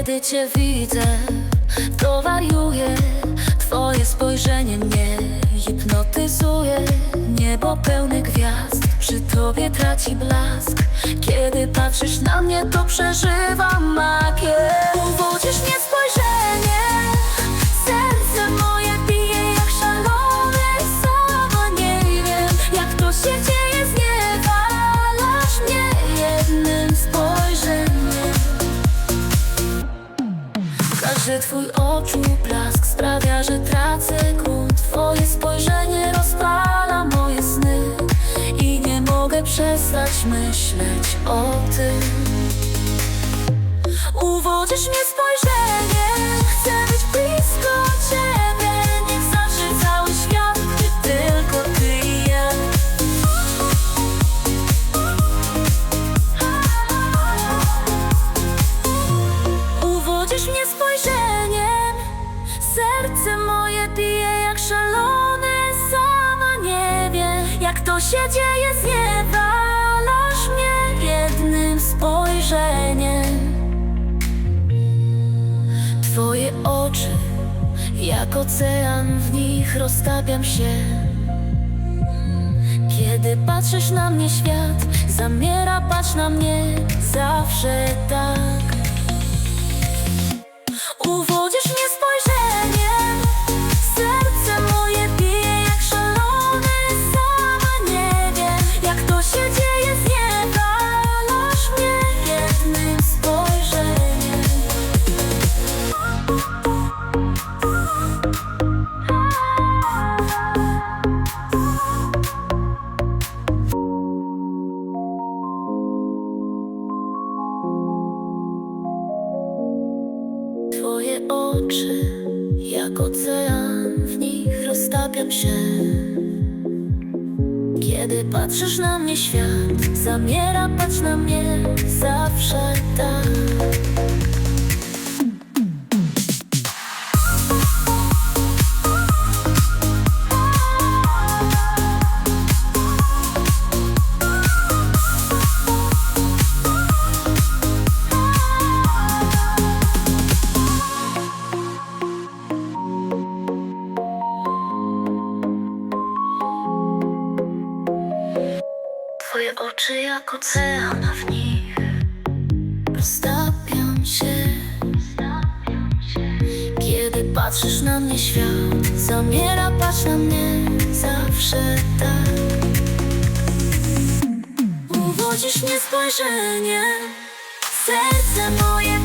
Kiedy cię widzę, to wariuję Twoje spojrzenie mnie hipnotyzuje Niebo pełne gwiazd, przy tobie traci blask. Kiedy patrzysz na mnie, to przeżywam magię. Uwodzisz każdy twój oczu blask sprawia, że tracę grunt. Twoje spojrzenie rozpala moje sny I nie mogę przestać myśleć o tym. Uwodzisz mnie spojrzeniem to się dzieje Zniewalasz mnie jednym spojrzeniem. Twoje oczy jak ocean W nich roztapiam się. Kiedy patrzysz na mnie świat Zamiera, patrz na mnie zawsze tak oczy jak ocean, w nich roztapiam się. Kiedy patrzysz na mnie, świat zamiera, patrz na mnie zawsze tak. Oczy jak ocean, w nich roztapiam się. Kiedy patrzysz na mnie, świat zamiera, patrz na mnie zawsze tak. Uwodzisz mnie spojrzeniem, serce moje